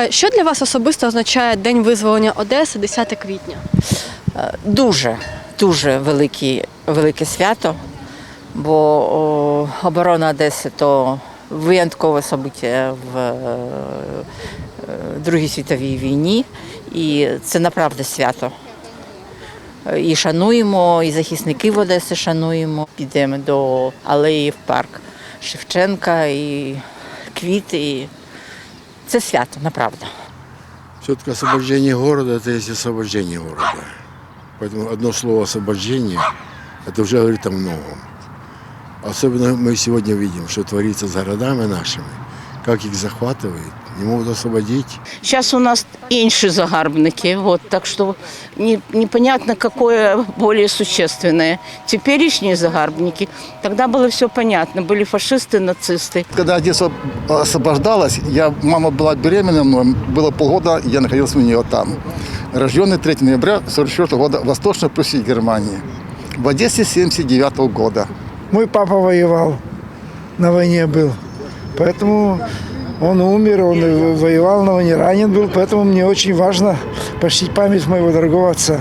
Е, Що для вас особисто означає День визволення Одеси 10 квітня? Е, Дуже, дуже великі, велике свято, бо оборона Одеси то виняткове собиття в е, Другій світовій війні, і це направду свято. І шануємо, і захисників Одеси шануємо. Підемо до алеї в парк Шевченка, і квіти. Це свято, направду. Все-таки освобождение города – это есть освобождение города. Поэтому одно слово «освобождение» – это уже говорит о многом. Особенно мы сегодня видим, что творится с городами нашими, Как их захватывают, не могут освободить. Сейчас у нас інші загарбники, вот, так что не, непонятно, какое более существенное. Теперешние загарбники, тогда было все понятно, были фашисты, нацисты. Когда Одесса освобождалась, я, мама была беременна мной, было полгода, я находился у нее там. Рожденный 3 ноября 1944 года в Восточной Пруссии, Германии. В Одессе 79 года. Мой папа воевал, на войне был. Поэтому он умер, он и воевал на войне, ранен был. Поэтому мне очень важно почтить память моего дорогого отца.